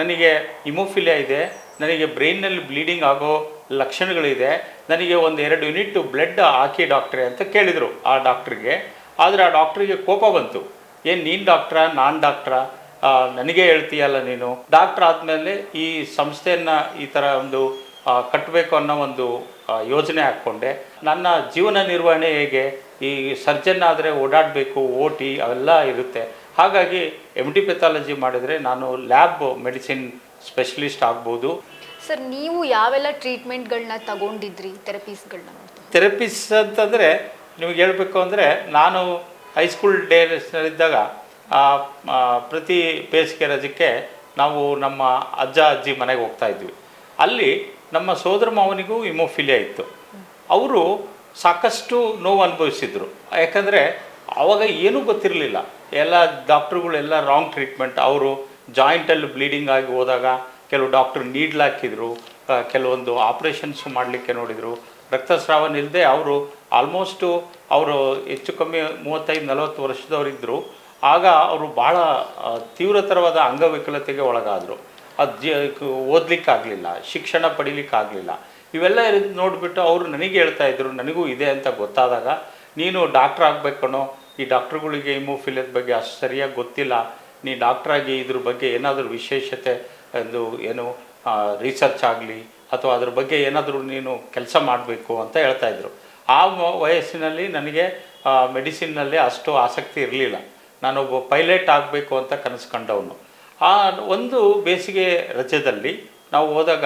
ನನಗೆ ಇಮೋಫಿಲಿಯಾ ಇದೆ, ನನಗೆ ಬ್ರೈನ್ನಲ್ಲಿ ಬ್ಲೀಡಿಂಗ್ ಆಗೋ ಲಕ್ಷಣಗಳಿದೆ, ನನಗೆ ಒಂದು ಎರಡು ಯೂನಿಟ್ ಬ್ಲಡ್ ಹಾಕಿ ಡಾಕ್ಟ್ರೆ ಅಂತ ಕೇಳಿದರು ಆ ಡಾಕ್ಟ್ರಿಗೆ. ಆದರೆ ಆ ಡಾಕ್ಟ್ರಿಗೆ ಕೋಪ ಬಂತು. ಏನು ನೀನು ಡಾಕ್ಟ್ರಾ, ನಾನು ಡಾಕ್ಟ್ರಾ? ನನಗೆ ಹೇಳ್ತೀಯಲ್ಲ ನೀನು? ಡಾಕ್ಟ್ರ್ ಆದಮೇಲೆ ಈ ಸಂಸ್ಥೆಯನ್ನು ಈ ಥರ ಒಂದು ಕಟ್ಟಬೇಕು ಅನ್ನೋ ಒಂದು ಯೋಜನೆ ಹಾಕ್ಕೊಂಡೆ. ನನ್ನ ಜೀವನ ನಿರ್ವಹಣೆ ಹೇಗೆ? ಈ ಸರ್ಜನ್ ಆದರೆ ಓಡಾಡಬೇಕು ಓಟಿ ಅವೆಲ್ಲ ಇರುತ್ತೆ. ಹಾಗಾಗಿ ಎಂ ಡಿ ಪೆಥಾಲಜಿ ಮಾಡಿದರೆ ನಾನು ಲ್ಯಾಬ್ ಮೆಡಿಸಿನ್ ಸ್ಪೆಷಲಿಸ್ಟ್ ಆಗ್ಬೋದು. ಸರ್ ನೀವು ಯಾವೆಲ್ಲ ಟ್ರೀಟ್ಮೆಂಟ್ಗಳನ್ನ ತಗೊಂಡಿದ್ರಿ ಥೆರಪೀಸ್ಗಳನ್ನ ಥೆರಪೀಸ್ ಅಂತಂದರೆ ನಿಮಗೆ ಹೇಳಬೇಕು ಅಂದರೆ ನಾನು ಹೈಸ್ಕೂಲ್ ಡೇಸ್ನಲ್ಲಿದ್ದಾಗ ಪ್ರತಿ ಬೇಸಿಗೆ ರಜಕ್ಕೆ ನಾವು ನಮ್ಮ ಅಜ್ಜ ಅಜ್ಜಿ ಮನೆಗೆ ಹೋಗ್ತಾ ಇದ್ವಿ. ಅಲ್ಲಿ ನಮ್ಮ ಸೋದರ ಮಾವನಿಗೂ ಇಮೋಫಿಲಿಯಾ ಇತ್ತು. ಅವರು ಸಾಕಷ್ಟು ನೋವು ಅನುಭವಿಸಿದ್ರು. ಯಾಕಂದರೆ ಆವಾಗ ಏನೂ ಗೊತ್ತಿರಲಿಲ್ಲ. ಎಲ್ಲ ಡಾಕ್ಟ್ರುಗಳೆಲ್ಲ ರಾಂಗ್ ಟ್ರೀಟ್ಮೆಂಟ್ ಅವರು ಜಾಯಿಂಟಲ್ಲಿ ಬ್ಲೀಡಿಂಗ್ ಆಗಿ ಹೋದಾಗ ಕೆಲವು ಡಾಕ್ಟ್ರು ನೀಡ್ಲ್ ಹಾಕಿದ್ರು ಕೆಲವೊಂದು ಆಪ್ರೇಷನ್ಸ್ ಮಾಡಲಿಕ್ಕೆ ನೋಡಿದರು. ರಕ್ತಸ್ರಾವ ನಿಲ್ಲದೆ ಅವರು ಆಲ್ಮೋಸ್ಟು ಅವರು ಹೆಚ್ಚು ಕಮ್ಮಿ ಮೂವತ್ತೈದು, ನಲವತ್ತು ವರ್ಷದವರಿದ್ದರು ಆಗ ಅವರು ಭಾಳ ತೀವ್ರತರವಾದ ಅಂಗವಿಕಲತೆಗೆ ಒಳಗಾದರು. ಅದು ಜ ಓದಲಿಕ್ಕಾಗಲಿಲ್ಲ, ಶಿಕ್ಷಣ ಪಡೀಲಿಕ್ಕಾಗಲಿಲ್ಲ. ಇವೆಲ್ಲ ನೋಡಿಬಿಟ್ಟು ಅವರು ನನಗೆ ಹೇಳ್ತಾ ಇದ್ರು, ನನಗೂ ಇದೆ ಅಂತ ಗೊತ್ತಾದಾಗ, ನೀನು ಡಾಕ್ಟ್ರ್ ಆಗಬೇಕನ್ನೋ ಈ ಡಾಕ್ಟ್ರುಗಳಿಗೆ ಹಿಮೋಫಿಲಿಯದ ಬಗ್ಗೆ ಅಷ್ಟು ಸರಿಯಾಗಿ ಗೊತ್ತಿಲ್ಲ. ನೀ ಡಾಕ್ಟ್ರಾಗಿ ಇದ್ರ ಬಗ್ಗೆ ಏನಾದರೂ ವಿಶೇಷತೆ ಒಂದು ಏನು ರಿಸರ್ಚ್ ಆಗಲಿ ಅಥವಾ ಅದ್ರ ಬಗ್ಗೆ ಏನಾದರೂ ನೀನು ಕೆಲಸ ಮಾಡಬೇಕು ಅಂತ ಹೇಳ್ತಾ ಇದ್ರು. ಆ ವಯಸ್ಸಿನಲ್ಲಿ ನನಗೆ ಮೆಡಿಸಿನ್ನಲ್ಲಿ ಅಷ್ಟು ಆಸಕ್ತಿ ಇರಲಿಲ್ಲ. ನಾನೊಬ್ಬ ಪೈಲಟ್ ಆಗಬೇಕು ಅಂತ ಕನಸು ಕಂಡವನು ಆ, ಒಂದು ಬೇಸಿಗೆ ರಜದಲ್ಲಿ ನಾವು ಹೋದಾಗ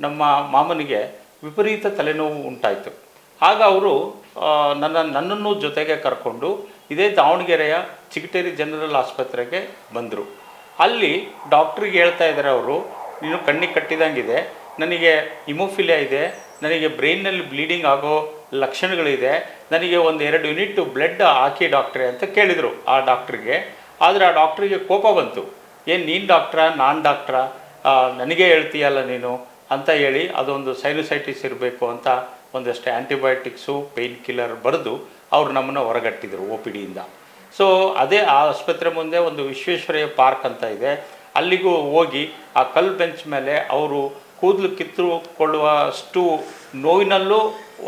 ನಮ್ಮ ಮಾಮನಿಗೆ ವಿಪರೀತ ತಲೆನೋವು ಉಂಟಾಯಿತು. ಆಗ ಅವರು ನನ್ನ, ನನ್ನನ್ನು ಜೊತೆಗೆ ಕರ್ಕೊಂಡು ಇದೇ ದಾವಣಗೆರೆಯ ಚಿಗಟೇರಿ ಜನರಲ್ ಆಸ್ಪತ್ರೆಗೆ ಬಂದರು. ಅಲ್ಲಿ ಡಾಕ್ಟ್ರಿಗೆ ಹೇಳ್ತಾ ಇದ್ದಾರೆ ಅವರು, ನೀನು ಕಣ್ಣಿಗೆ ಕಟ್ಟಿದಂಗಿದೆ ನನಗೆ ಇಮೋಫಿಲಿಯಾ ಇದೆ, ನನಗೆ ಬ್ರೈನ್ನಲ್ಲಿ ಬ್ಲೀಡಿಂಗ್ ಆಗೋ ಲಕ್ಷಣಗಳಿದೆ, ನನಗೆ ಒಂದು ಎರಡು ಯೂನಿಟ್ ಬ್ಲಡ್ ಹಾಕಿ ಡಾಕ್ಟ್ರೆ ಅಂತ ಕೇಳಿದರು ಆ ಡಾಕ್ಟ್ರಿಗೆ. ಆದರೆ ಆ ಡಾಕ್ಟ್ರಿಗೆ ಕೋಪ ಬಂತು. ಏನು, ನೀನು ಡಾಕ್ಟ್ರಾ, ನಾನು ಡಾಕ್ಟ್ರಾ? ನನಗೆ ಹೇಳ್ತೀಯಲ್ಲ ನೀನು ಅಂತ ಹೇಳಿ ಅದೊಂದು ಸೈನುಸೈಟಿಸ್ ಇರಬೇಕು ಅಂತ ಒಂದಷ್ಟು ಆ್ಯಂಟಿಬಯೋಟಿಕ್ಸು ಪೇಯ್ನ್ ಕಿಲ್ಲರ್ ಬರೆದು ಅವ್ರು ನಮ್ಮನ್ನು ಹೊರಗಟ್ಟಿದ್ರು ಒ ಪಿ ಡಿಯಿಂದ ಸೊ ಅದೇ ಆ ಆಸ್ಪತ್ರೆ ಮುಂದೆ ಒಂದು ವಿಶ್ವೇಶ್ವರಯ್ಯ ಪಾರ್ಕ್ ಅಂತ ಇದೆ. ಅಲ್ಲಿಗೂ ಹೋಗಿ ಆ ಕಲ್ಲು ಬೆಂಚ್ ಮೇಲೆ ಅವರು ಕೂದಲು ಕಿತ್ತುಕೊಳ್ಳುವಷ್ಟು ನೋವಿನಲ್ಲೂ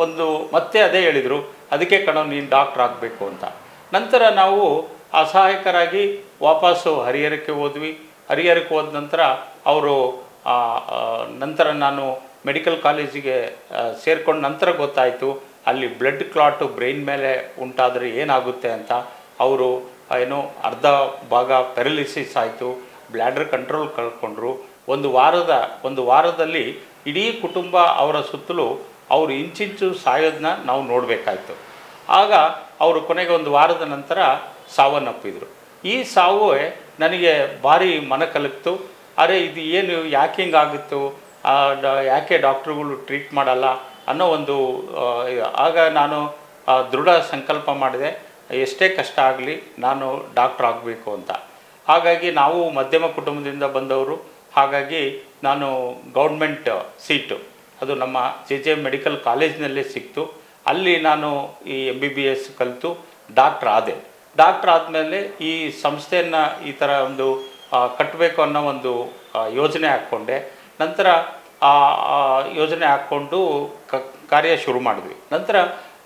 ಒಂದು ಮತ್ತೆ ಅದೇ ಹೇಳಿದರು, ಅದಕ್ಕೆ ಕಣ, ನೀನು ಡಾಕ್ಟ್ರ್ ಆಗಬೇಕು ಅಂತ. ನಂತರ ನಾವು ಅಸಹಾಯಕರಾಗಿ ವಾಪಸ್ಸು ಹರಿಹರಕ್ಕೆ ಹೋದ್ವಿ. ಹರಿಹರಕ್ಕೆ ಹೋದ ನಂತರ ಅವರು ನಂತರ ನಾನು ಮೆಡಿಕಲ್ ಕಾಲೇಜಿಗೆ ಸೇರ್ಕೊಂಡು ನಂತರ ಗೊತ್ತಾಯಿತು. ಅಲ್ಲಿ ಬ್ಲಡ್ ಕ್ಲಾಟು ಬ್ರೈನ್ ಮೇಲೆ ಉಂಟಾದರೆ ಏನಾಗುತ್ತೆ ಅಂತ ಅವರು ಏನು ಅರ್ಧ ಭಾಗ ಪೆರಲಿಸಿಸ್ ಆಯಿತು ಬ್ಲ್ಯಾಡರ್ ಕಂಟ್ರೋಲ್ ಕಳ್ಕೊಂಡ್ರು. ಒಂದು ವಾರದ, ಒಂದು ವಾರದಲ್ಲಿ ಇಡೀ ಕುಟುಂಬ ಅವರ ಸುತ್ತಲೂ ಅವರು ಇಂಚಿಂಚು ಸಾಯೋದನ್ನ ನಾವು ನೋಡಬೇಕಾಯ್ತು. ಆಗ ಅವರು ಕೊನೆಗೆ ಒಂದು ವಾರದ ನಂತರ ಸಾವನ್ನಪ್ಪಿದರು. ಈ ಸಾವು ನನಗೆ ಭಾರಿ ಮನ ಕಲಕ್ತು. ಅರೆ, ಇದು ಏನು, ಯಾಕೆ ಹಿಂಗಾಗಿತ್ತು? ಯಾಕೆ ಡಾಕ್ಟ್ರುಗಳು ಟ್ರೀಟ್ ಮಾಡಲ್ಲ? ಅನ್ನೋ ಒಂದು ಆಗ ನಾನು ದೃಢ ಸಂಕಲ್ಪ ಮಾಡಿದೆ, ಎಷ್ಟೇ ಕಷ್ಟ ಆಗಲಿ ನಾನು ಡಾಕ್ಟ್ರ್ ಆಗಬೇಕು ಅಂತ. ಹಾಗಾಗಿ ನಾವು ಮಧ್ಯಮ ಕುಟುಂಬದಿಂದ ಬಂದವರು, ಹಾಗಾಗಿ ನಾನು ಗೌರ್ಮೆಂಟ್ ಸೀಟು, ಅದು ನಮ್ಮ ಜೆ ಜೆ ಮೆಡಿಕಲ್ ಕಾಲೇಜಿನಲ್ಲೇ ಸಿಕ್ತು. ಅಲ್ಲಿ ನಾನು ಈ ಎಂ ಬಿ ಬಿ ಎಸ್ ಕಲಿತು ಡಾಕ್ಟ್ರ್ ಆದೆ. ಡಾಕ್ಟ್ರ್ ಆದಮೇಲೆ ಈ ಸಂಸ್ಥೆಯನ್ನು ಈ ಥರ ಒಂದು ಕಟ್ಟಬೇಕು ಅನ್ನೋ ಒಂದು ಯೋಜನೆ ಹಾಕ್ಕೊಂಡೆ. ನಂತರ ಆ ಯೋಜನೆ ಹಾಕ್ಕೊಂಡು ಕ, ಕಾರ್ಯ ಶುರು ಮಾಡಿದ್ವಿ. ನಂತರ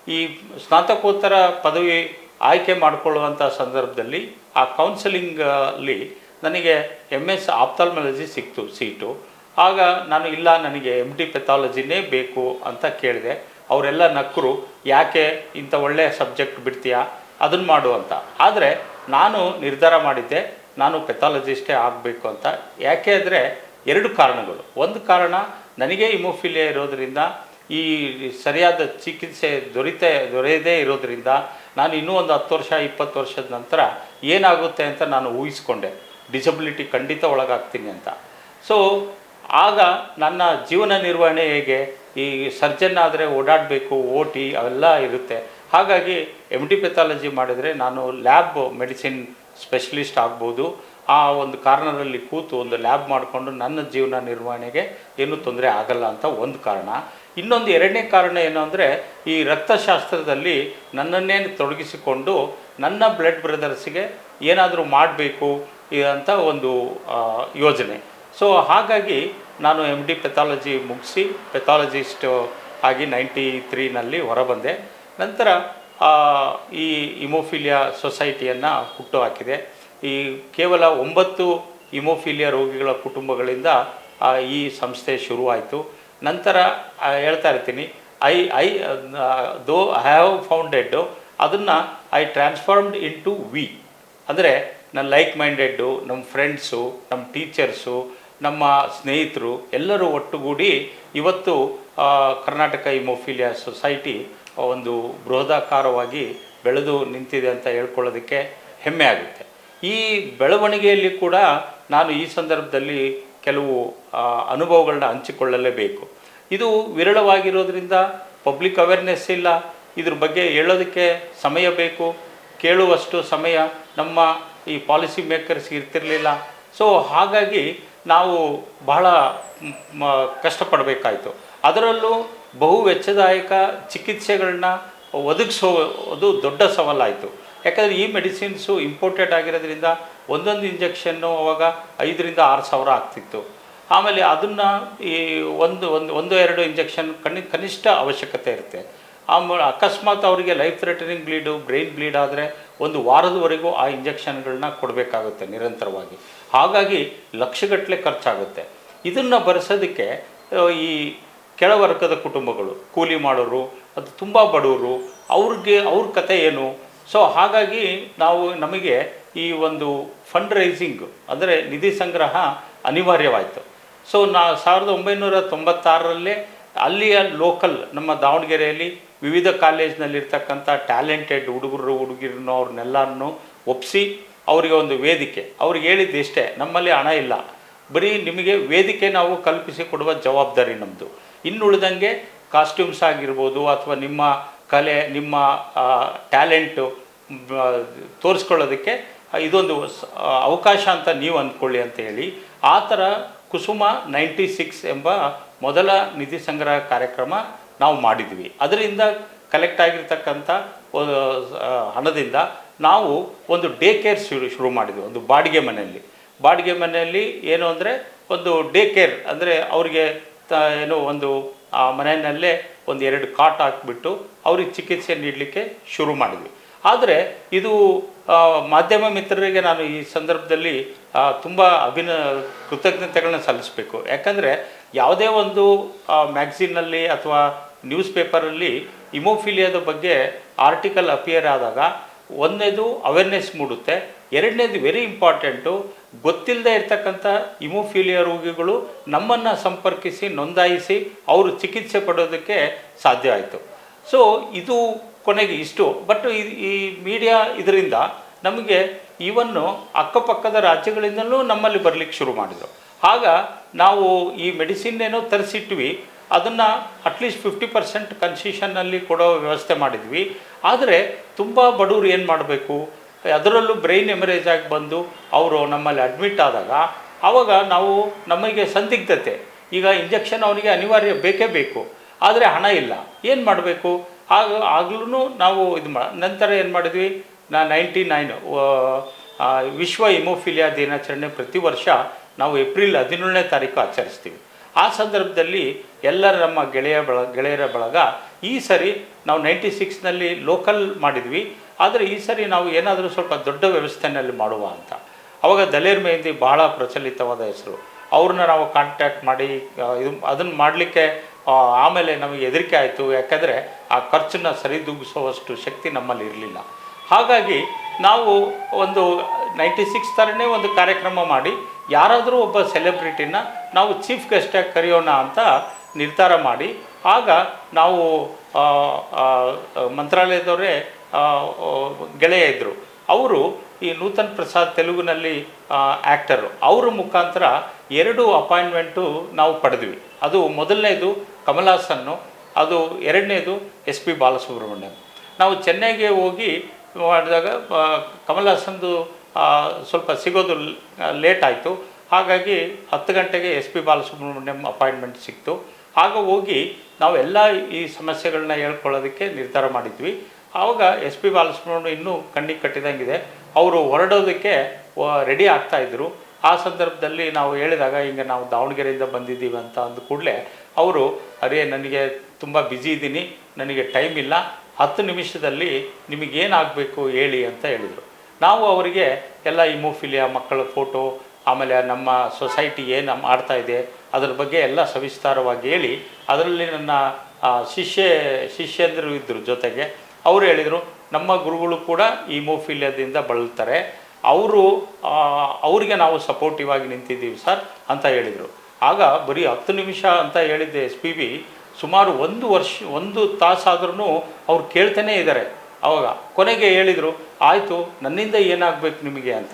ಈ ಸ್ನಾತಕೋತ್ತರ ಪದವಿ ಆಯ್ಕೆ ಮಾಡಿಕೊಳ್ಳುವಂಥ ಸಂದರ್ಭದಲ್ಲಿ ಆ ಕೌನ್ಸಿಲಿಂಗಲ್ಲಿ ನನಗೆ ಎಂ ಎಸ್ ಆಪ್ತಾಲ್ಮಾಲಜಿ ಸಿಕ್ತು, ಸೀಟು. ಆಗ ನಾನು, ಇಲ್ಲ, ನನಗೆ ಎಂ ಡಿ ಪೆಥಾಲಜಿನೇ ಬೇಕು ಅಂತ ಕೇಳಿದೆ. ಅವರೆಲ್ಲ ನಕ್ಕರು ಯಾಕೆ ಇಂಥ ಒಳ್ಳೆಯ ಸಬ್ಜೆಕ್ಟ್ ಬಿಡ್ತೀಯಾ? ಅದನ್ನು ಮಾಡು ಅಂತ. ಆದರೆ ನಾನು ನಿರ್ಧಾರ ಮಾಡಿದ್ದೆ, ನಾನು ಪೆಥಾಲಜಿಸ್ಟೇ ಆಗಬೇಕು ಅಂತ. ಯಾಕೆ ಅಂದರೆ ಎರಡು ಕಾರಣಗಳು. ಒಂದು ಕಾರಣ, ನನಗೆ ಇಮೋಫಿಲಿಯಾ ಇರೋದರಿಂದ, ಈ ಸರಿಯಾದ ಚಿಕಿತ್ಸೆ ದೊರೀತೆ, ದೊರೆಯದೇ ಇರೋದರಿಂದ ನಾನು ಇನ್ನೂ ಒಂದು ಹತ್ತು ವರ್ಷ, ಇಪ್ಪತ್ತು ವರ್ಷದ ನಂತರ ಏನಾಗುತ್ತೆ ಅಂತ ನಾನು ಊಹಿಸ್ಕೊಂಡೆ. ಡಿಸಬಿಲಿಟಿ ಖಂಡಿತ ಒಳಗಾಗ್ತೀನಿ ಅಂತ. ಸೊ ಆಗ ನನ್ನ ಜೀವನ ನಿರ್ವಹಣೆ ಹೇಗೆ? ಈ ಸರ್ಜನ್ ಆದರೆ ಓಡಾಡಬೇಕು ಓ ಟಿ ಅವೆಲ್ಲ ಇರುತ್ತೆ. ಹಾಗಾಗಿ ಎಂ ಡಿ ಪೆಥಾಲಜಿ ಮಾಡಿದರೆ ನಾನು ಲ್ಯಾಬ್ ಮೆಡಿಸಿನ್ ಸ್ಪೆಷಲಿಸ್ಟ್ ಆಗ್ಬೋದು. ಆ ಒಂದು ಕಾರ್ನರಲ್ಲಿ ಕೂತು ಒಂದು ಲ್ಯಾಬ್ ಮಾಡಿಕೊಂಡು ನನ್ನ ಜೀವನ ನಿರ್ವಹಣೆಗೆ ಏನೂ ತೊಂದರೆ ಆಗಲ್ಲ ಅಂತ ಒಂದು ಕಾರಣ. ಇನ್ನೊಂದು ಎರಡನೇ ಕಾರಣ ಏನು ಅಂದರೆ, ಈ ರಕ್ತಶಾಸ್ತ್ರದಲ್ಲಿ ನನ್ನನ್ನೇ ತೊಡಗಿಸಿಕೊಂಡು ನನ್ನ ಬ್ಲಡ್ ಬ್ರದರ್ಸ್ಗೆ ಏನಾದರೂ ಮಾಡಬೇಕು ಅಂತ ಒಂದು ಯೋಜನೆ. ಸೊ ಹಾಗಾಗಿ ನಾನು ಎಂ ಡಿ ಪೆಥಾಲಜಿ ಮುಗಿಸಿ ಪೆಥಾಲಜಿಸ್ಟ್ ಆಗಿ ನೈಂಟಿ ತ್ರೀನಲ್ಲಿ ಹೊರಬಂದೆ. ನಂತರ ಈ ಇಮೋಫಿಲಿಯಾ ಸೊಸೈಟಿಯನ್ನು ಹುಟ್ಟು ಹಾಕಿದೆ. ಈ ಕೇವಲ ಒಂಬತ್ತು ಇಮೋಫಿಲಿಯಾ ರೋಗಿಗಳ ಕುಟುಂಬಗಳಿಂದ ಈ ಸಂಸ್ಥೆ ಶುರುವಾಯಿತು. ನಂತರ ಹೇಳ್ತಾ ಇರ್ತೀನಿ, I I though have founded, ಅದನ್ನು I transformed into we. ಅಂದರೆ ನನ್ನ ಲೈಕ್ ಮೈಂಡೆಡ್ಡು ನಮ್ಮ ಫ್ರೆಂಡ್ಸು, ನಮ್ಮ ಟೀಚರ್ಸು, ನಮ್ಮ ಸ್ನೇಹಿತರು ಎಲ್ಲರೂ ಒಟ್ಟುಗೂಡಿ ಇವತ್ತು ಕರ್ನಾಟಕ ಇಮೋಫಿಲಿಯಾ ಸೊಸೈಟಿ ಒಂದು ಬೃಹದಾಕಾರವಾಗಿ ಬೆಳೆದು ನಿಂತಿದೆ ಅಂತ ಹೇಳ್ಕೊಳ್ಳೋದಕ್ಕೆ ಹೆಮ್ಮೆ ಆಗುತ್ತೆ. ಈ ಬೆಳವಣಿಗೆಯಲ್ಲಿ ಕೂಡ ನಾನು ಈ ಸಂದರ್ಭದಲ್ಲಿ ಕೆಲವು ಅನುಭವಗಳನ್ನ ಹಂಚಿಕೊಳ್ಳಲೇಬೇಕು. ಇದು ವಿರಳವಾಗಿರೋದ್ರಿಂದ ಪಬ್ಲಿಕ್ ಅವೇರ್ನೆಸ್ ಇಲ್ಲ. ಇದ್ರ ಬಗ್ಗೆ ಹೇಳೋದಕ್ಕೆ ಸಮಯ ಬೇಕು. ಕೇಳುವಷ್ಟು ಸಮಯ ನಮ್ಮ ಈ ಪಾಲಿಸಿ ಮೇಕರ್ಸ್ ಇರ್ತಿರಲಿಲ್ಲ. ಸೊ, ಹಾಗಾಗಿ ನಾವು ಬಹಳ ಕಷ್ಟಪಡಬೇಕಾಯಿತು. ಅದರಲ್ಲೂ ಬಹು ವೆಚ್ಚದಾಯಕ ಚಿಕಿತ್ಸೆಗಳನ್ನ ಒದಗಿಸೋದು ದೊಡ್ಡ ಸವಾಲಾಯಿತು. ಯಾಕಂದರೆ ಈ ಮೆಡಿಸಿನ್ಸು ಇಂಪೋರ್ಟೆಡ್ ಆಗಿರೋದ್ರಿಂದ ಒಂದೊಂದು ಇಂಜೆಕ್ಷನ್ನು ಅವಾಗ ಐದರಿಂದ ಆರು ಸಾವಿರ ಆಗ್ತಿತ್ತು. ಆಮೇಲೆ ಅದನ್ನು ಈ ಒಂದು ಒಂದು ಒಂದು, ಎರಡು ಇಂಜೆಕ್ಷನ್ ಕನಿ ಕನಿಷ್ಠ ಅವಶ್ಯಕತೆ ಇರುತ್ತೆ. ಆಮೇಲೆ ಅಕಸ್ಮಾತ್ ಅವರಿಗೆ life threatening bleed brain bleed ಆದರೆ ಒಂದು ವಾರದವರೆಗೂ ಆ ಇಂಜೆಕ್ಷನ್ಗಳನ್ನ ಕೊಡಬೇಕಾಗುತ್ತೆ ನಿರಂತರವಾಗಿ. ಹಾಗಾಗಿ ಲಕ್ಷಗಟ್ಟಲೆ ಖರ್ಚಾಗುತ್ತೆ. ಇದನ್ನು ಬರೆಸೋದಕ್ಕೆ ಈ ಕೆಳವರ್ಗದ ಕುಟುಂಬಗಳು, ಕೂಲಿ ಮಾಡೋರು, ಅದು ತುಂಬ ಬಡವರು, ಅವ್ರಿಗೆ, ಅವ್ರ ಕತೆ ಏನು? ಸೊ ಹಾಗಾಗಿ ನಾವು ನಮಗೆ ಈ ಒಂದು ಫಂಡ್ ರೈಸಿಂಗ್ ಅಂದರೆ ನಿಧಿ ಸಂಗ್ರಹ ಅನಿವಾರ್ಯವಾಯಿತು. ಸೊ ನಾ ಸಾವಿರದ ಒಂಬೈನೂರ ತೊಂಬತ್ತಾರರಲ್ಲೇ ಅಲ್ಲಿಯ ಲೋಕಲ್ ನಮ್ಮ ದಾವಣಗೆರೆಯಲ್ಲಿ ವಿವಿಧ ಕಾಲೇಜ್ನಲ್ಲಿರ್ತಕ್ಕಂಥ ಟ್ಯಾಲೆಂಟೆಡ್ ಹುಡುಗರು ಹುಡುಗಿರನ್ನು ಅವ್ರನ್ನೆಲ್ಲರನ್ನು ಒಪ್ಪಿಸಿ ಅವರಿಗೆ ಒಂದು ವೇದಿಕೆ. ಅವ್ರಿಗೆ ಹೇಳಿದ್ದು ಇಷ್ಟೇ, ನಮ್ಮಲ್ಲಿ ಹಣ ಇಲ್ಲ. ಬರೀ ನಿಮಗೆ ವೇದಿಕೆ ನಾವು ಕಲ್ಪಿಸಿ ಕೊಡುವ ಜವಾಬ್ದಾರಿ ನಮ್ಮದು ಇನ್ನುಳಿದಂಗೆ ಕಾಸ್ಟ್ಯೂಮ್ಸ್ ಆಗಿರ್ಬೋದು ಅಥವಾ ನಿಮ್ಮ ಕಲೆ, ನಿಮ್ಮ ಟ್ಯಾಲೆಂಟು ತೋರಿಸ್ಕೊಳ್ಳೋದಕ್ಕೆ ಇದೊಂದು ಅವಕಾಶ ಅಂತ ನೀವು ಅಂದ್ಕೊಳ್ಳಿ ಅಂತ ಹೇಳಿ, ಆ ಥರ ಕುಸುಮ ನೈಂಟಿ ಸಿಕ್ಸ್ ಎಂಬ ಮೊದಲ ನಿಧಿ ಸಂಗ್ರಹ ಕಾರ್ಯಕ್ರಮ ನಾವು ಮಾಡಿದ್ವಿ. ಅದರಿಂದ ಕಲೆಕ್ಟ್ ಆಗಿರ್ತಕ್ಕಂಥ ಹಣದಿಂದ ನಾವು ಒಂದು ಡೇ ಕೇರ್ ಶುರು ಶುರು ಮಾಡಿದ್ವಿ, ಒಂದು ಬಾಡಿಗೆ ಮನೆಯಲ್ಲಿ. ಬಾಡಿಗೆ ಮನೆಯಲ್ಲಿ ಏನು ಅಂದರೆ, ಒಂದು ಡೇ ಕೇರ್ ಅಂದರೆ ಅವರಿಗೆ ತ, ಏನು ಒಂದು, ಆ, ಮನೆಯಲ್ಲೇ ಒಂದು ಎರಡು ಕಾಟ್ ಹಾಕ್ಬಿಟ್ಟು ಅವ್ರಿಗೆ ಚಿಕಿತ್ಸೆ ನೀಡಲಿಕ್ಕೆ ಶುರು ಮಾಡಿದ್ವಿ. ಆದರೆ ಇದು ಮಾಧ್ಯಮ ಮಿತ್ರರಿಗೆ ನಾನು ಈ ಸಂದರ್ಭದಲ್ಲಿ ತುಂಬ ಅಭಿನ, ಕೃತಜ್ಞತೆಗಳನ್ನ ಸಲ್ಲಿಸಬೇಕು. ಯಾಕಂದರೆ ಯಾವುದೇ ಒಂದು ಮ್ಯಾಗ್ಝಿನ್ನಲ್ಲಿ ಅಥವಾ ನ್ಯೂಸ್ ಪೇಪರಲ್ಲಿ ಇಮೋಫಿಲಿಯಾದ ಬಗ್ಗೆ ಆರ್ಟಿಕಲ್ ಅಪಿಯರ್ ಆದಾಗ ಒಂದನೇದು ಅವೇರ್ನೆಸ್ ಮೂಡುತ್ತೆ, ಎರಡನೇದು ವೆರಿ ಇಂಪಾರ್ಟೆಂಟು ಗೊತ್ತಿಲ್ಲದೆ ಇರ್ತಕ್ಕಂಥ ಇಮೋಫಿಲಿಯಾ ರೋಗಿಗಳು ನಮ್ಮನ್ನು ಸಂಪರ್ಕಿಸಿ, ನೋಂದಾಯಿಸಿ, ಅವರು ಚಿಕಿತ್ಸೆ ಪಡೋದಕ್ಕೆ ಸಾಧ್ಯ ಆಯಿತು. ಸೊ ಇದು ಕೊನೆಗೆ ಇಷ್ಟು. ಬಟ್ ಈ ಮೀಡಿಯಾ ಇದರಿಂದ ನಮಗೆ ಇವನ್ನು ಅಕ್ಕಪಕ್ಕದ ರಾಜ್ಯಗಳಿಂದಲೂ ನಮ್ಮಲ್ಲಿ ಬರಲಿಕ್ಕೆ ಶುರು ಮಾಡಿದರು. ಆಗ ನಾವು ಈ ಮೆಡಿಸಿನ್ ಏನೋ ತರಿಸಿಟ್ವಿ. ಅದನ್ನು ಅಟ್ಲೀಸ್ಟ್ ಫಿಫ್ಟಿ ಪರ್ಸೆಂಟ್ ಕನ್ಸೆಷನ್ನಲ್ಲಿ ಕೊಡೋ ವ್ಯವಸ್ಥೆ ಮಾಡಿದ್ವಿ. ಆದರೆ ತುಂಬ ಬಡವರು ಏನು ಮಾಡಬೇಕು? ಅದರಲ್ಲೂ ಬ್ರೈನ್ ಎಮರೇಜ್ ಆಗಿ ಬಂದು ಅವರು ನಮ್ಮಲ್ಲಿ ಅಡ್ಮಿಟ್ ಆದಾಗ ಆವಾಗ ನಾವು ನಮಗೆ ಸಂದಿಗ್ಧತೆ. ಈಗ ಇಂಜೆಕ್ಷನ್ ಅವನಿಗೆ ಅನಿವಾರ್ಯ ಬೇಕೇ ಬೇಕು. ಆದರೆ ಹಣ ಇಲ್ಲ. ಏನು ಮಾಡಬೇಕು? ಆಗ ಆಗ್ಲೂ ನಾವು ಇದು ಮಾ, ನಂತರ ಏನು ಮಾಡಿದ್ವಿ? ನಾ ನೈಂಟಿ ನೈನ್ ವಿಶ್ವ ಹಿಮೋಫಿಲಿಯಾ ದಿನಾಚರಣೆ ಪ್ರತಿ ವರ್ಷ ನಾವು ಏಪ್ರಿಲ್ ಹದಿನೇಳನೇ ತಾರೀಕು ಆಚರಿಸ್ತೀವಿ. ಆ ಸಂದರ್ಭದಲ್ಲಿ ಎಲ್ಲರ ನಮ್ಮ ಗೆಳೆಯ ಬಳ ಗೆಳೆಯರ ಬಳಗ ಈ ಸರಿ ನಾವು ನೈಂಟಿ ಸಿಕ್ಸ್ನಲ್ಲಿ ಲೋಕಲ್ ಮಾಡಿದ್ವಿ. ಆದರೆ ಈ ಸರಿ ನಾವು ಏನಾದರೂ ಸ್ವಲ್ಪ ದೊಡ್ಡ ವ್ಯವಸ್ಥೆಯಲ್ಲಿ ಮಾಡುವ ಅಂತ. ಅವಾಗ ದಲೇರ್ ಮೆಹಂದಿ ಬಹಳ ಪ್ರಚಲಿತವಾದ ಹೆಸರು. ಅವ್ರನ್ನ ನಾವು ಕಾಂಟ್ಯಾಕ್ಟ್ ಮಾಡಿ ಇದು ಅದನ್ನು ಮಾಡಲಿಕ್ಕೆ ಆಮೇಲೆ ನಮಗೆ ಹೆದರಿಕೆ ಆಯಿತು. ಯಾಕಂದರೆ ಆ ಖರ್ಚನ್ನ ಸರಿದೂಗಿಸುವಷ್ಟು ಶಕ್ತಿ ನಮ್ಮಲ್ಲಿ ಇರಲಿಲ್ಲ. ಹಾಗಾಗಿ ನಾವು ಒಂದು ನೈಂಟಿ ಸಿಕ್ಸ್ ಥರನೇ ಒಂದು ಕಾರ್ಯಕ್ರಮ ಮಾಡಿ ಯಾರಾದರೂ ಒಬ್ಬ ಸೆಲೆಬ್ರಿಟಿನ ನಾವು ಚೀಫ್ ಗೆಸ್ಟಾಗಿ ಕರೆಯೋಣ ಅಂತ ನಿರ್ಧಾರ ಮಾಡಿ. ಆಗ ನಾವು ಮಂತ್ರಾಲಯದವರೇ ಗೆಳೆಯ ಇದ್ದರು ಅವರು ಈ ನೂತನ್ ಪ್ರಸಾದ್ ತೆಲುಗಿನಲ್ಲಿ ಆ್ಯಕ್ಟರು ಅವರ ಮುಖಾಂತರ ಎರಡು ಅಪಾಯಿಂಟ್ಮೆಂಟು ನಾವು ಪಡೆದ್ವಿ. ಅದು ಮೊದಲನೇದು ಕಮಲ್ ಹಾಸನ್ನು ಅದು ಎರಡನೇದು ಎಸ್ ಪಿ ಬಾಲಸುಬ್ರಹ್ಮಣ್ಯಂ. ನಾವು ಚೆನ್ನೈಗೆ ಹೋಗಿ ಮಾಡಿದಾಗ ಆ, ಕಮಲ್ ಹಾಸನ್ದು ಸ್ವಲ್ಪ ಸಿಗೋದು ಲೇಟ್ ಆಯಿತು. ಹಾಗಾಗಿ ಹತ್ತು ಗಂಟೆಗೆ ಎಸ್ ಪಿ ಬಾಲಸುಬ್ರಹ್ಮಣ್ಯಂ ಅಪಾಯಿಂಟ್ಮೆಂಟ್ ಸಿಕ್ತು. ಆಗ ಹೋಗಿ ನಾವು ಎಲ್ಲ ಈ ಸಮಸ್ಯೆಗಳನ್ನ ಹೇಳ್ಕೊಳ್ಳೋದಕ್ಕೆ ನಿರ್ಧಾರ ಮಾಡಿದ್ವಿ. ಆವಾಗ ಎಸ್ ಪಿ ಬಾಲಸುಬ್ರಹ್ಮಣ್ಯ ಇನ್ನೂ ಕಣ್ಣಿಗೆ ಕಟ್ಟಿದಂಗಿದೆ. ಅವರು ಹೊರಡೋದಕ್ಕೆ ರೆಡಿ ಆಗ್ತಾಯಿದ್ರು ಆ ಸಂದರ್ಭದಲ್ಲಿ ನಾವು ಹೇಳಿದಾಗ ಹಿಂಗೆ ನಾವು ದಾವಣಗೆರೆಯಿಂದ ಬಂದಿದ್ದೀವಿ ಅಂತ ಅಂದ ಕೂಡಲೇ ಅವರು, ಅರೇ, ನನಗೆ ತುಂಬ ಬ್ಯುಸಿ ಇದ್ದೀನಿ, ನನಗೆ ಟೈಮ್ ಇಲ್ಲ, ಹತ್ತು ನಿಮಿಷದಲ್ಲಿ ನಿಮಗೇನಾಗಬೇಕು ಹೇಳಿ ಅಂತ ಹೇಳಿದರು. ನಾವು ಅವರಿಗೆ ಎಲ್ಲ ಇಮೋಫಿಲಿಯ ಮಕ್ಕಳ ಫೋಟೋ ಆಮೇಲೆ ನಮ್ಮ ಸೊಸೈಟಿ ಏನು ಮಾಡ್ತಾ ಇದೆ, ಅದರ ಬಗ್ಗೆ ಎಲ್ಲ ಸವಿಸ್ತಾರವಾಗಿ ಹೇಳಿ, ಅದರಲ್ಲಿ ನನ್ನ ಶಿಷ್ಯ, ಶಿಷ್ಯಂದರು ಇದ್ದರು ಜೊತೆಗೆ, ಅವರು ಹೇಳಿದರು, ನಮ್ಮ ಗುರುಗಳು ಕೂಡ ಇಮೋಫಿಲಿಯಾದಿಂದ ಬಳಲ್ತಾರೆ, ಅವರು ಅವರಿಗೆ ನಾವು ಸಪೋರ್ಟಿವ್ ಆಗಿ ನಿಂತಿದ್ದೀವಿ ಸರ್ ಅಂತ ಹೇಳಿದರು. ಆಗ ಬರೀ ಹತ್ತು ನಿಮಿಷ ಅಂತ ಹೇಳಿದ್ದೆ ಎಸ್ ಪಿ ಬಿ, ಸುಮಾರು ಒಂದು ವರ್ಷ, ಒಂದು ತಾಸಾದ್ರೂ ಅವ್ರು ಕೇಳ್ತಾನೇ ಇದ್ದಾರೆ. ಅವಾಗ ಕೊನೆಗೆ ಹೇಳಿದರು, ಆಯಿತು, ನನ್ನಿಂದ ಏನಾಗಬೇಕು ನಿಮಗೆ ಅಂತ?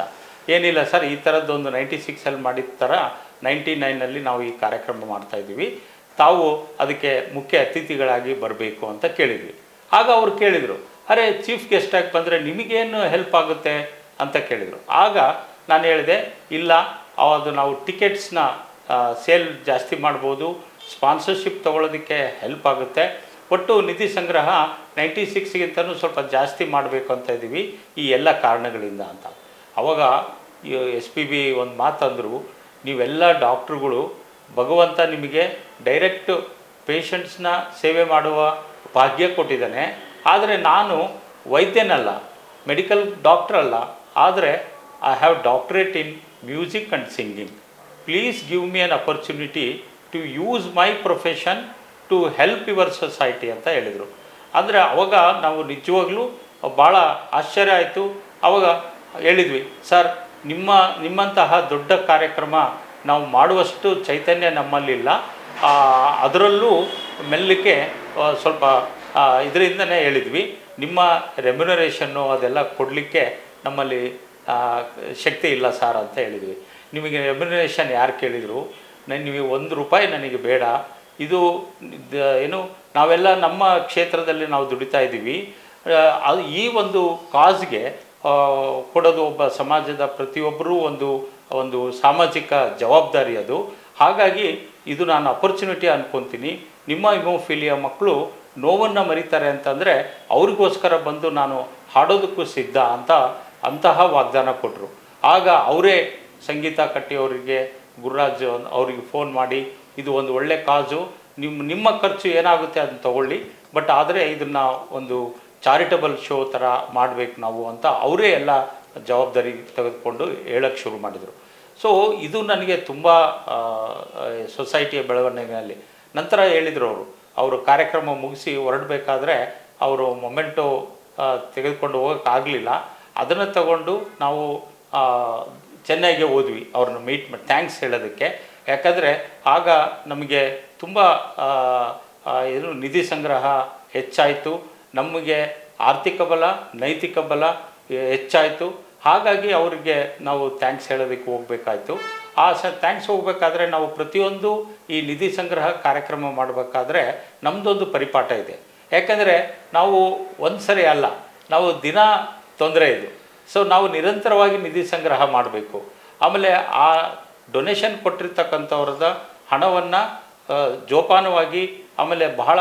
ಏನಿಲ್ಲ ಸರ್, ಈ ಥರದ್ದೊಂದು ನೈಂಟಿ ಸಿಕ್ಸಲ್ಲಿ ಮಾಡಿದ ಥರ ನೈಂಟಿ ನೈನಲ್ಲಿ ನಾವು ಈ ಕಾರ್ಯಕ್ರಮ ಮಾಡ್ತಾಯಿದ್ದೀವಿ ತಾವು ಅದಕ್ಕೆ ಮುಖ್ಯ ಅತಿಥಿಗಳಾಗಿ ಬರಬೇಕು ಅಂತ ಕೇಳಿದ್ವಿ. ಆಗ ಅವ್ರು ಕೇಳಿದರು, ಅರೆ, ಚೀಫ್ ಗೆಸ್ಟಾಗಿ ಬಂದರೆ ನಿಮಗೇನು ಹೆಲ್ಪ್ ಆಗುತ್ತೆ? ಅಂತ ಕೇಳಿದರು. ಆಗ ನಾನು ಹೇಳಿದೆ, ಇಲ್ಲ, ಅದು ನಾವು ಟಿಕೆಟ್ಸ್ನ ಸೇಲ್ ಜಾಸ್ತಿ ಮಾಡ್ಬೋದು. ಸ್ಪಾನ್ಸರ್ಶಿಪ್ ತೊಗೊಳೋದಕ್ಕೆ ಹೆಲ್ಪ್ ಆಗುತ್ತೆ. ಒಟ್ಟು ನಿಧಿ ಸಂಗ್ರಹ ನೈಂಟಿ ಸಿಕ್ಸ್ಗಿಂತನೂ ಸ್ವಲ್ಪ ಜಾಸ್ತಿ ಮಾಡಬೇಕು ಅಂತ ಇದ್ದೀವಿ. ಈ ಎಲ್ಲ ಕಾರಣಗಳಿಂದ ಅಂತ. ಅವಾಗ ಎಸ್ ಪಿ ಬಿ ಒಂದು ಮಾತಂದರು, ನೀವೆಲ್ಲ ಡಾಕ್ಟ್ರುಗಳು, ಭಗವಂತ ನಿಮಗೆ ಡೈರೆಕ್ಟ್ ಪೇಷಂಟ್ಸ್ನ ಸೇವೆ ಮಾಡುವ ಭಾಗ್ಯ ಕೊಟ್ಟಿದ್ದಾನೆ. ಆದರೆ ನಾನು ವೈದ್ಯನಲ್ಲ ಮೆಡಿಕಲ್ ಡಾಕ್ಟ್ರಲ್ಲ ಆದರೆ I have doctorate in music and singing please give me an opportunity to use my profession to help your society ಅಂತ ಹೇಳಿದರು. ಅಂದರೆ ಅವಾಗ ನಾವು ನಿಜವಾಗ್ಲೂ ಭಾಳ ಆಶ್ಚರ್ಯ ಆಯಿತು. ಅವಾಗ ಹೇಳಿದ್ವಿ, ಸರ್, ನಿಮ್ಮ, ನಿಮ್ಮಂತಹ ದೊಡ್ಡ ಕಾರ್ಯಕ್ರಮ ನಾವು ಮಾಡುವಷ್ಟು ಚೈತನ್ಯ ನಮ್ಮಲ್ಲಿಲ್ಲ ಅದರಲ್ಲೂ ಮೆಲ್ಲಕ್ಕೆ ಸ್ವಲ್ಪ ಇದರಿಂದನೇ ಹೇಳಿದ್ವಿ. ನಿಮ್ಮ ರೆಮ್ಯುನರೇಷನ್ನು ಅದೆಲ್ಲ ಕೊಡಲಿಕ್ಕೆ ನಮ್ಮಲ್ಲಿ ಶಕ್ತಿ ಇಲ್ಲ, ಸರ್, ಅಂತ ಹೇಳಿದ್ವಿ. ನಿಮಗೆ ರೆಮ್ಯುನರೇಷನ್ ಯಾರು ಕೇಳಿದರು ನಾನು ನಿಮಗೆ ಒಂದು ರೂಪಾಯಿ ನನಗೆ ಬೇಡ. ಇದು ಏನು, ನಾವೆಲ್ಲ ನಮ್ಮ ಕ್ಷೇತ್ರದಲ್ಲಿ ನಾವು ದುಡಿತಾ ಇದ್ದೀವಿ. ಅದು ಈ ಒಂದು ಕಾಸ್ಗೆ ಕೊಡೋದು ಒಬ್ಬ ಸಮಾಜದ ಪ್ರತಿಯೊಬ್ಬರೂ ಒಂದು ಒಂದು ಸಾಮಾಜಿಕ ಜವಾಬ್ದಾರಿ ಅದು. ಹಾಗಾಗಿ ಇದು ನಾನು ಅಪರ್ಚುನಿಟಿ ಅಂದ್ಕೊತೀನಿ ನಿಮ್ಮ ಹಿಮೋಫಿಲಿಯ ಮಕ್ಕಳು ನೋವನ್ನು ಮರಿತಾರೆ ಅಂತಂದರೆ ಅವ್ರಿಗೋಸ್ಕರ ಬಂದು ನಾನು ಹಾಡೋದಕ್ಕೂ ಸಿದ್ಧ ಅಂತ ಅಂತಹ ವಾಗ್ದಾನ ಕೊಟ್ಟರು ಆಗ ಅವರೇ ಸಂಗೀತ ಕಟ್ಟಿಯವರಿಗೆ ಗುರುರಾಜ್ ಅವರಿಗೆ ಫೋನ್ ಮಾಡಿ, ಇದು ಒಂದು ಒಳ್ಳೆ ಕಾಜು, ನಿಮ್ಮ ನಿಮ್ಮ ಖರ್ಚು ಏನಾಗುತ್ತೆ ಅದನ್ನು ತಗೊಳ್ಳಿ, ಬಟ್ ಆದರೆ ಇದನ್ನು ಒಂದು ಚಾರಿಟಬಲ್ ಶೋ ಥರ ಮಾಡಬೇಕು ನಾವು ಅಂತ ಅವರೇ ಎಲ್ಲ ಜವಾಬ್ದಾರಿ ತೆಗೆದುಕೊಂಡು ಹೇಳೋಕ್ಕೆ ಶುರು ಮಾಡಿದರು. ಸೊ ಇದು ನನಗೆ ತುಂಬ ಸೊಸೈಟಿಯ ಬೆಳವಣಿಗೆಯಲ್ಲಿ. ನಂತರ ಹೇಳಿದರು ಅವರು ಅವರು ಕಾರ್ಯಕ್ರಮ ಮುಗಿಸಿ ಹೊರಡಬೇಕಾದ್ರೆ ಅವರು ಮೊಮೆಂಟು ತೆಗೆದುಕೊಂಡು ಹೋಗೋಕ್ಕಾಗಲಿಲ್ಲ ಅದನ್ನು ತಗೊಂಡು ನಾವು ಚೆನ್ನೈಗೆ ಹೋದ್ವಿ ಅವ್ರನ್ನ ಮೀಟ್ ಮಾಡಿ ಥ್ಯಾಂಕ್ಸ್ ಹೇಳೋದಕ್ಕೆ. ಯಾಕಂದರೆ ಆಗ ನಮಗೆ ತುಂಬ ಏನು ನಿಧಿ ಸಂಗ್ರಹ ಹೆಚ್ಚಾಯಿತು, ನಮಗೆ ಆರ್ಥಿಕ ಬಲ, ನೈತಿಕ ಬಲ ಹೆಚ್ಚಾಯಿತು. ಹಾಗಾಗಿ ಅವರಿಗೆ ನಾವು ಥ್ಯಾಂಕ್ಸ್ ಹೇಳೋದಕ್ಕೆ ಹೋಗಬೇಕಾಯಿತು. ಆ ಸ ಥ್ಯಾಂಕ್ಸ್ ಹೋಗಬೇಕಾದ್ರೆ ನಾವು ಪ್ರತಿಯೊಂದು ಈ ನಿಧಿ ಸಂಗ್ರಹ ಕಾರ್ಯಕ್ರಮ ಮಾಡಬೇಕಾದ್ರೆ ನಮ್ಮದೊಂದು ಪರಿಪಾಠ ಇದೆ. ಯಾಕಂದರೆ ನಾವು ಒಂದು ಸರಿ ಅಲ್ಲ, ನಾವು ದಿನ ತೊಂದರೆ ಇದು. ಸೊ ನಾವು ನಿರಂತರವಾಗಿ ನಿಧಿ ಸಂಗ್ರಹ ಮಾಡಬೇಕು. ಆಮೇಲೆ ಆ ಡೊನೇಷನ್ ಕೊಟ್ಟಿರ್ತಕ್ಕಂಥವ್ರದ ಹಣವನ್ನು ಜೋಪಾನವಾಗಿ ಆಮೇಲೆ ಬಹಳ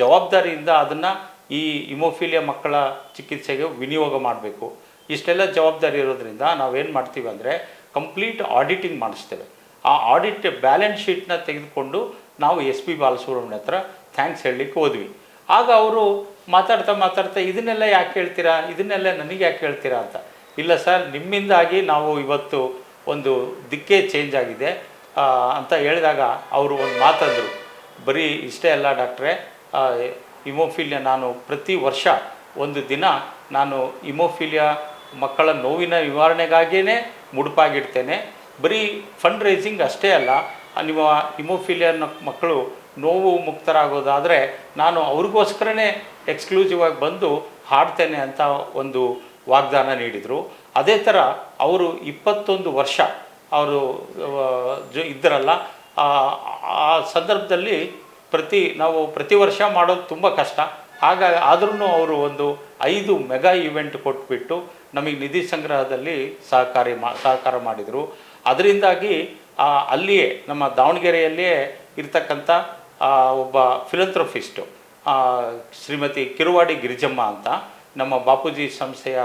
ಜವಾಬ್ದಾರಿಯಿಂದ ಅದನ್ನು ಈ ಇಮೋಫಿಲಿಯಾ ಮಕ್ಕಳ ಚಿಕಿತ್ಸೆಗೆ ವಿನಿಯೋಗ ಮಾಡಬೇಕು. ಇಷ್ಟೆಲ್ಲ ಜವಾಬ್ದಾರಿ ಇರೋದ್ರಿಂದ ನಾವೇನು ಮಾಡ್ತೀವಿ ಅಂದರೆ ಕಂಪ್ಲೀಟ್ ಆಡಿಟಿಂಗ್ ಮಾಡಿಸ್ತೇವೆ. ಆ ಆಡಿಟ್ ಬ್ಯಾಲೆನ್ಸ್ ಶೀಟ್ನ ತೆಗೆದುಕೊಂಡು ನಾವು ಎಸ್ ಪಿ ಬಾಲಸುಬ್ರಹ್ಮಣ್ಯ ಹತ್ರ ಥ್ಯಾಂಕ್ಸ್ ಹೇಳಲಿಕ್ಕೆ ಹೋದ್ವಿ. ಆಗ ಅವರು ಮಾತಾಡ್ತಾ ಮಾತಾಡ್ತಾ ಇದನ್ನೆಲ್ಲ ಯಾಕೆ ಹೇಳ್ತೀರಾ? ಇದನ್ನೆಲ್ಲ ನನಗೆ ಯಾಕೆ ಹೇಳ್ತೀರಾ ಅಂತ. ಇಲ್ಲ ಸರ್, ನಿಮ್ಮಿಂದಾಗಿ ನಾವು ಇವತ್ತು ಒಂದು ದಿಕ್ಕೇ ಚೇಂಜ್ ಆಗಿದೆ. ಅಂತ ಹೇಳಿದಾಗ ಅವರು ಒಂದು ಮಾತಂದರು. ಬರೀ ಇಷ್ಟೇ ಅಲ್ಲ ಡಾಕ್ಟ್ರೆ ಇಮೋಫಿಲಿಯಾ ನಾನು ಪ್ರತಿ ವರ್ಷ ಒಂದು ದಿನ ನಾನು ಇಮೋಫಿಲಿಯಾ ಮಕ್ಕಳ ನೋವಿನ ನಿವಾರಣೆಗಾಗಿಯೇ ಮುಡುಪಾಗಿಡ್ತೇನೆ. ಬರೀ ಫಂಡ್ ರೈಸಿಂಗ್ ಅಷ್ಟೇ ಅಲ್ಲ, ನಿಮ್ಮ ಇಮೋಫಿಲಿಯನ್ ಮಕ್ಕಳು ನೋವು ಮುಕ್ತರಾಗೋದಾದರೆ ನಾನು ಅವ್ರಿಗೋಸ್ಕರನೇ ಎಕ್ಸ್ಕ್ಲೂಸಿವ್ ಆಗಿ ಬಂದು ಹಾಡ್ತೇನೆ ಅಂತ ಒಂದು ವಾಗ್ದಾನ ನೀಡಿದರು. ಅದೇ ಥರ ಅವರು ಇಪ್ಪತ್ತೊಂದು ವರ್ಷ ಅವರು ಜ ಇದ್ದರಲ್ಲ ಆ ಸಂದರ್ಭದಲ್ಲಿ ಪ್ರತಿ, ನಾವು ಪ್ರತಿ ವರ್ಷ ಮಾಡೋದು ತುಂಬ ಕಷ್ಟ. ಹಾಗಾಗಿ ಆದ್ರೂ ಅವರು ಒಂದು ಐದು ಮೆಗಾ ಇವೆಂಟ್ ಕೊಟ್ಬಿಟ್ಟು ನಮಗೆ ನಿಧಿ ಸಂಗ್ರಹದಲ್ಲಿ ಸಹಕಾರಿ ಮಾ, ಸಹಕಾರ ಮಾಡಿದರು. ಅದರಿಂದಾಗಿ ಅಲ್ಲಿಯೇ, ನಮ್ಮ ದಾವಣಗೆರೆಯಲ್ಲಿಯೇ ಇರ್ತಕ್ಕಂಥ ಒಬ್ಬ ಫಿಲಂಥ್ರಫಿಸ್ಟು ಶ್ರೀಮತಿ ಕಿರುವಾಡಿ ಗಿರಿಜಮ್ಮ ಅಂತ, ನಮ್ಮ ಬಾಪೂಜಿ ಸಂಸ್ಥೆಯ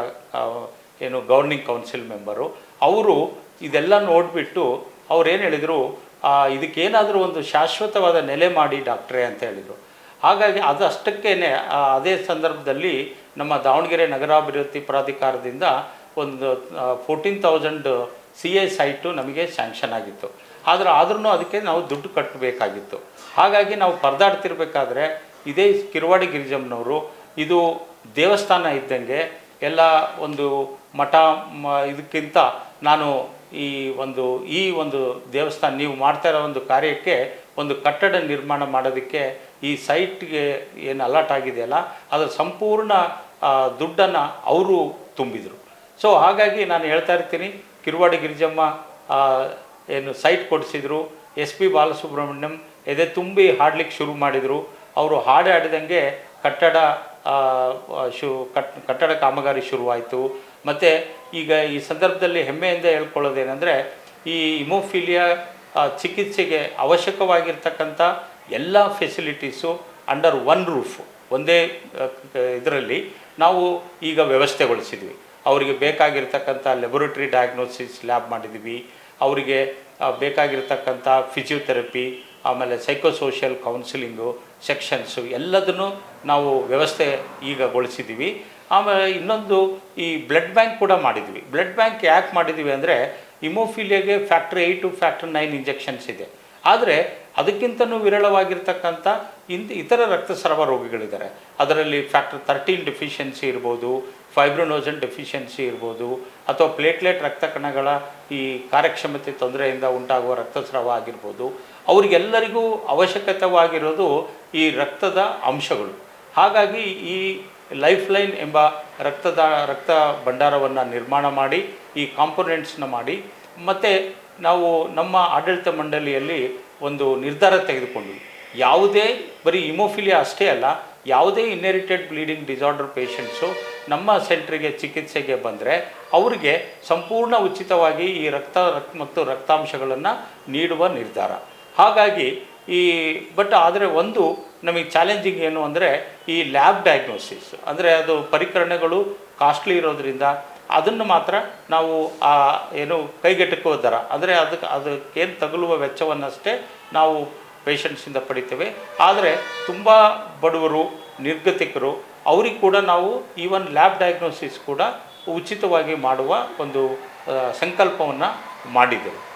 ಏನು ಗವರ್ನಿಂಗ್ ಕೌನ್ಸಿಲ್ ಮೆಂಬರು ಅವರು ಇದೆಲ್ಲ ನೋಡಿಬಿಟ್ಟು ಅವ್ರು ಏನು ಹೇಳಿದರು ಇದಕ್ಕೇನಾದರೂ ಒಂದು ಶಾಶ್ವತವಾದ ನೆಲೆ ಮಾಡಿ ಡಾಕ್ಟ್ರೇ ಅಂತ ಹೇಳಿದರು. ಹಾಗಾಗಿ ಅದು ಅಷ್ಟಕ್ಕೇ ಅದೇ ಸಂದರ್ಭದಲ್ಲಿ ನಮ್ಮ ದಾವಣಗೆರೆ ನಗರಾಭಿವೃದ್ಧಿ ಪ್ರಾಧಿಕಾರದಿಂದ ಒಂದು fourteen thousand C A site ನಮಗೆ ಸ್ಯಾಂಕ್ಷನ್ ಆಗಿತ್ತು. ಆದರೆ ಆದ್ರೂ ಅದಕ್ಕೆ ನಾವು ದುಡ್ಡು ಕಟ್ಟಬೇಕಾಗಿತ್ತು ಹಾಗಾಗಿ ನಾವು ಪರದಾಡ್ತಿರ್ಬೇಕಾದ್ರೆ ಇದೇ ಕಿರುವಾಡಿ ಗಿರಿಜಮ್ಮನವರು ಇದು ದೇವಸ್ಥಾನ ಇದ್ದಂಗೆ ಎಲ್ಲ ಒಂದು ಮಠ ಇದಕ್ಕಿಂತ ನಾನು ಈ ಒಂದು ಈ ಒಂದು ದೇವಸ್ಥಾನ, ನೀವು ಮಾಡ್ತಾ ಇರೋ ಒಂದು ಕಾರ್ಯಕ್ಕೆ ಒಂದು ಕಟ್ಟಡ ನಿರ್ಮಾಣ ಮಾಡೋದಕ್ಕೆ ಈ ಸೈಟ್ಗೆ ಏನು ಅಲರ್ಟ್ ಆಗಿದೆಯಲ್ಲ, ಅದರ ಸಂಪೂರ್ಣ ದುಡ್ಡನ್ನು ಅವರು ತುಂಬಿದರು. ಸೊ ಹಾಗಾಗಿ ನಾನು ಹೇಳ್ತಾ ಇರ್ತೀನಿ, ಕಿರುವಾಡಿ ಗಿರಿಜಮ್ಮ ಏನು ಸೈಟ್ ಕೊಡಿಸಿದ್ರು ಎಸ್ ಪಿ ಬಾಲಸುಬ್ರಹ್ಮಣ್ಯಂ ಎದೆ ತುಂಬಿ ಹಾಡ್ಲಿಕ್ಕೆ ಶುರು ಮಾಡಿದರು. ಅವರು ಹಾಡು ಆಡಿದಂಗೆ ಕಟ್ಟಡ ಶು, ಕಟ್, ಕಟ್ಟಡ ಕಾಮಗಾರಿ ಶುರುವಾಯಿತು. ಮತ್ತು ಈಗ ಈ ಸಂದರ್ಭದಲ್ಲಿ ಹೆಮ್ಮೆಯಿಂದ ಹೇಳ್ಕೊಳ್ಳೋದೇನೆಂದರೆ, ಈ ಇಮೋಫಿಲಿಯಾ ಚಿಕಿತ್ಸೆಗೆ ಅವಶ್ಯಕವಾಗಿರ್ತಕ್ಕಂಥ ಎಲ್ಲ ಫೆಸಿಲಿಟೀಸು ಅಂಡರ್ ಒನ್ ರೂಫ್ ಒಂದೇ ಇದರಲ್ಲಿ ನಾವು ಈಗ ವ್ಯವಸ್ಥೆಗೊಳಿಸಿದ್ವಿ. ಅವರಿಗೆ ಬೇಕಾಗಿರ್ತಕ್ಕಂಥ ಲೆಬೊರೇಟ್ರಿ ಡಯಾಗ್ನೋಸಿಸ್ ಲ್ಯಾಬ್ ಮಾಡಿದ್ವಿ. ಅವರಿಗೆ ಬೇಕಾಗಿರ್ತಕ್ಕಂಥ ಫಿಸಿಯೋಥೆರಪಿ ಆಮೇಲೆ ಸೈಕೋಸೋಷಿಯಲ್ ಕೌನ್ಸಿಲಿಂಗು ಸೆಕ್ಷನ್ಸು ಎಲ್ಲದನ್ನು ನಾವು ವ್ಯವಸ್ಥೆ ಈಗ ಗೊಳಿಸಿದ್ದೀವಿ ಆಮೇಲೆ ಇನ್ನೊಂದು ಈ ಬ್ಲಡ್ ಬ್ಯಾಂಕ್ ಕೂಡ ಮಾಡಿದ್ವಿ. ಬ್ಲಡ್ ಬ್ಯಾಂಕ್ ಯಾಕೆ ಮಾಡಿದ್ವಿ ಅಂದರೆ ಇಮೋಫಿಲಿಯಾಗೆ factory eight factory nine injections ಇದೆ. ಆದರೆ, ಅದಕ್ಕಿಂತನೂ ವಿರಳವಾಗಿರ್ತಕ್ಕಂಥ ಇಂದ ಇತರ ರಕ್ತಸ್ರಾವ ರೋಗಿಗಳಿದ್ದಾರೆ. ಅದರಲ್ಲಿ ಫ್ಯಾಕ್ಟರ್ ತರ್ಟೀನ್ ಡೆಫಿಷಿಯನ್ಸಿ ಇರ್ಬೋದು ಫೈಬ್ರೋನೋಜನ್ ಡೆಫಿಷಿಯನ್ಸಿ ಇರ್ಬೋದು ಅಥವಾ ಪ್ಲೇಟ್ಲೆಟ್ ರಕ್ತ ಕಣಗಳ ಈ ಕಾರ್ಯಕ್ಷಮತೆ ತೊಂದರೆಯಿಂದ ಉಂಟಾಗುವ ರಕ್ತಸ್ರಾವ ಆಗಿರ್ಬೋದು, ಅವರಿಗೆಲ್ಲರಿಗೂ ಅವಶ್ಯಕತೆವಾಗಿರೋದು ಈ ರಕ್ತದ ಅಂಶಗಳು. ಹಾಗಾಗಿ ಈ ಲೈಫ್ ಲೈನ್ ಎಂಬ ರಕ್ತದ, ರಕ್ತ ಭಂಡಾರವನ್ನು ನಿರ್ಮಾಣ ಮಾಡಿ, ಈ ಕಾಂಪೊನೆಂಟ್ಸ್ನ ಮಾಡಿ, ಮತ್ತು ನಾವು ನಮ್ಮ ಆಡಳಿತ ಮಂಡಳಿಯಲ್ಲಿ ಒಂದು ನಿರ್ಧಾರ ತೆಗೆದುಕೊಂಡ್ವಿ. ಯಾವುದೇ ಬರೀ ಇಮೋಫಿಲಿಯಾ ಅಷ್ಟೇ ಅಲ್ಲ, ಯಾವುದೇ ಇನ್ಹೆರಿಟೆಡ್ ಬ್ಲೀಡಿಂಗ್ ಡಿಸಾರ್ಡರ್ ಪೇಷಂಟ್ಸು ನಮ್ಮ ಸೆಂಟ್ರಿಗೆ ಚಿಕಿತ್ಸೆಗೆ ಬಂದರೆ ಅವರಿಗೆ ಸಂಪೂರ್ಣ ಉಚಿತವಾಗಿ ಈ ರಕ್ತ ರಕ್, ಮತ್ತು ರಕ್ತಾಂಶಗಳನ್ನು ನೀಡುವ ನಿರ್ಧಾರ. ಹಾಗಾಗಿ ಈ, ಬಟ್ ಆದರೆ ಒಂದು ನಮಗೆ ಚಾಲೆಂಜಿಂಗ್ ಏನು ಅಂದರೆ ಈ ಲ್ಯಾಬ್ ಡಯಾಗ್ನೋಸಿಸ್. ಅಂದರೆ ಅದು ಪರಿಕರಣಗಳು ಕಾಸ್ಟ್ಲಿ ಇರೋದ್ರಿಂದ ಅದನ್ನು ಮಾತ್ರ ನಾವು ಆ ಏನು ಕೈಗೆಟಕುವ ದರ. ಅಂದರೆ ಅದಕ್ಕೆ ಅದಕ್ಕೇನು ತಗುಲುವ ವೆಚ್ಚವನ್ನಷ್ಟೇ ನಾವು ಪೇಷಂಟ್ಸಿಂದ ಪಡಿತೇವೆ. ಆದರೆ ತುಂಬ ಬಡವರು ನಿರ್ಗತಿಕರು ಅವ್ರಿಗೆ ಕೂಡ ನಾವು ಈವನ್ ಲ್ಯಾಬ್ ಡಯಾಗ್ನೋಸಿಸ್ ಕೂಡ ಉಚಿತವಾಗಿ ಮಾಡುವ ಒಂದು ಸಂಕಲ್ಪವನ್ನು ಮಾಡಿದ್ದೆವು.